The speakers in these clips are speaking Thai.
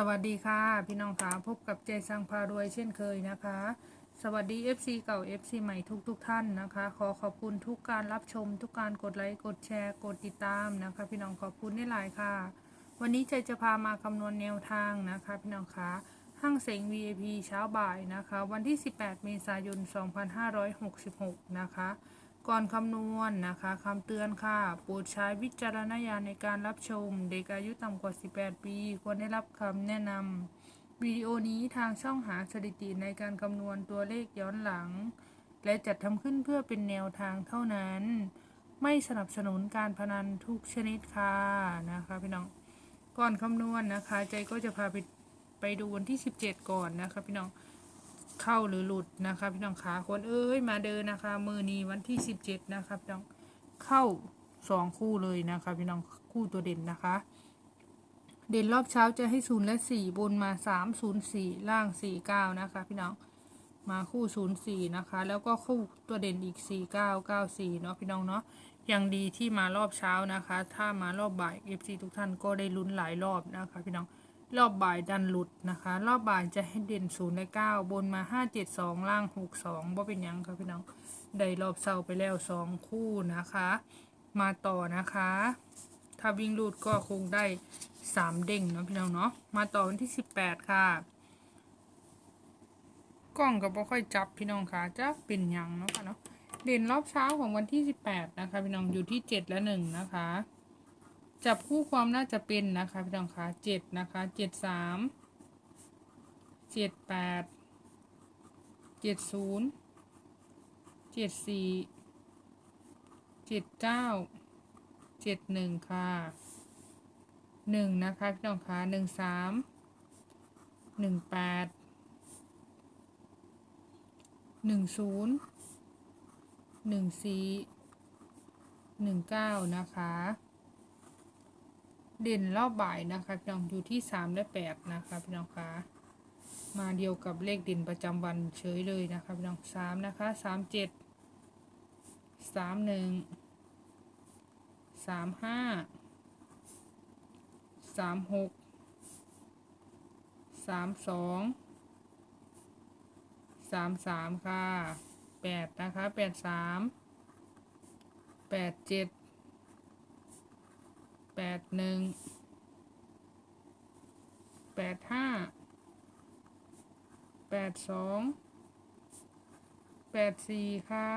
สวัสดีค่ะ พี่น้องคะพบกับใจสังพารวยเช่นเคยนะคะ สวัสดี FC เก่า FC ใหม่ทุกทุกๆท่านนะคะ ขอขอบคุณทุกการรับชม ทุกการกดไลค์กดแชร์ กดติดตามนะคะ พี่น้องขอบคุณได้หลายค่ะ วันนี้ใจจะพามาคำนวณแนวทางนะคะ พี่น้องคะห้างเสง VIP เช้าบ่ายนะคะ วันที่ 18 เมษายน 2566 นะคะ ก่อนคำนวณนะคะคำเตือนค่ะ โปรดใช้วิจารณญาณในการรับชม เด็กอายุต่ำกว่า 18 ปี ควรได้รับคำแนะนำวิดีโอนี้ทางช่องหาสถิติในการคำนวณตัวเลขย้อนหลัง และจัดทำขึ้นเพื่อเป็นแนวทางเท่านั้น ไม่สนับสนุนการพนันทุกชนิดค่ะนะคะพี่น้องก่อนคำนวณนะคะ ใจก็จะพาไปไปดูวันที่ 17 ก่อนนะคะพี่น้อง เข้าหรือหลุดนะคะพี่น้องขาคนเอ้ยมาเดินนะคะ มือนี้วันที่สิบเจ็ดนะคะพี่น้องเข้าสองคู่เลยนะคะพี่น้องคู่ตัวเด่นนะคะ เด่นรอบเช้าจะให้ศูนย์และสี่บนมาสามศูนย์สี่ล่างสี่เก้านะคะ พี่น้องมาคู่ศูนย์สี่นะคะ แล้วก็คู่ตัวเด่นอีกสี่เก้าเก้าสี่เนาะพี่น้องเนาะยังดีที่มารอบเช้านะคะ ถ้ามารอบบ่ายเอฟซีทุกท่านก็ได้ลุ้นหลายรอบนะคะ พี่น้อง รอบบ่ายดันหลุดนะคะ รอบบ่ายจะให้เด่นศูนย์และเก้าบนมาห้าเจ็ดสองล่างหกสองบ่เป็นยังครับพี่น้องได้รอบเสาไปแล้วสองคู่นะคะ มาต่อนะคะ ถ้าวิ่งหลุดก็คงได้สามเด้งเนาะพี่น้องเนาะมาต่อวันที่สิบแปดค่ะกล้องก็บ่ค่อยจับพี่น้องค่ะจะเป็นยังเนาะค่ะเนาะเด่นรอบเช้าของวันที่สิบแปดนะคะพี่น้องอยู่ที่เจ็ดและหนึ่งนะคะ จับคู่ความน่าจะเป็นนะคะพี่น้องคะเจ็ดนะคะเจ็ดสามเจ็ดแปดเจ็ดศูนย์เจ็ดสี่เจ็ดเก้าเจ็ดหนึ่งค่ะหนึ่งนะคะพี่น้องคะหนึ่งสามหนึ่งแปดหนึ่งศูนย์หนึ่งสี่หนึ่งเก้านะคะ เด่นรอบบ่ายนะคะพี่น้องอยู่ที่สามและแปดนะคะพี่น้องคะมาเดียวกับเลขเด่นประจำวันเฉยเลยนะคะพี่น้องสามนะคะสามเจ็ดสามหนึ่งสามห้าสามหกสามสองสามสามค่ะแปดนะคะแปดสามแปดเจ็ด แปดหนึ่งแปดห้าแปดสองแปดสี่ค่ะ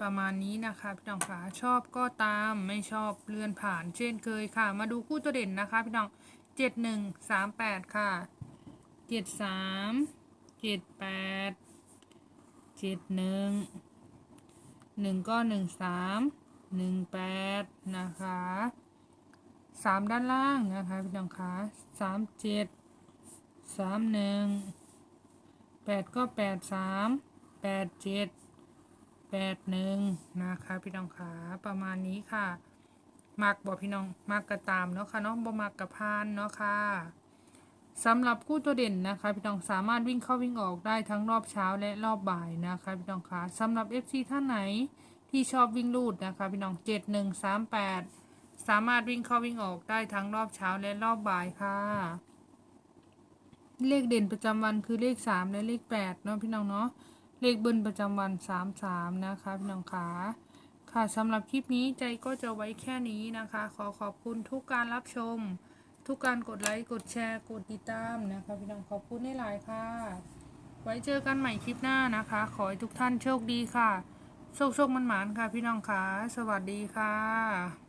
ประมาณนี้นะคะพี่น้องค่ะชอบก็ตามไม่ชอบเลื่อนผ่านเช่นเคยค่ะ มาดูคู่ตัวเด่นนะคะพี่น้องเจ็ดหนึ่งสามแปดค่ะเจ็ดสามเจ็ดแปดเจ็ดหนึ่งหนึ่งก็หนึ่งสาม หนึ่งแปดนะคะสามด้านล่างนะคะพี่น้องคะสามเจ็ดสามหนึ่งแปดก็แปดสามแปดเจ็ดแปดหนึ่งนะคะพี่น้องคะประมาณนี้ค่ะ มักบอกพี่น้องมักกระตามเนาะค่ะเนาะบ่มักกระพานเนาะค่ะสำหรับคู่ตัวเด่นนะคะพี่น้องสามารถวิ่งเข้าวิ่งออกได้ทั้งรอบเช้าและรอบบ่ายนะคะพี่น้องคะสำหรับ FC ท่านไหน ที่ชอบวิ่งลูดนะคะพี่น้องเจ็ดหนึ่งสามแปดสามารถวิ่งเข้าวิ่งออกได้ทั้งรอบเช้าและรอบบ่ายค่ะ เลขเด่นประจำวันคือเลขสามและเลขแปดเนาะพี่น้องเนาะ เลขเบิ้ลประจำวันสามสามนะคะพี่น้องขาค่ะสำหรับคลิปนี้ใจก็จะไว้แค่นี้นะคะ ขอขอบคุณทุกการรับชม ทุกการกดไลค์ กดแชร์ กดติดตามนะคะพี่น้องขอบคุณให้หลายค่ะ ไว้เจอกันใหม่คลิปหน้านะคะ ขอให้ทุกท่านโชคดีค่ะ โชคโชคมันหมานค่ะ พี่น้องค่ะ สวัสดีค่ะ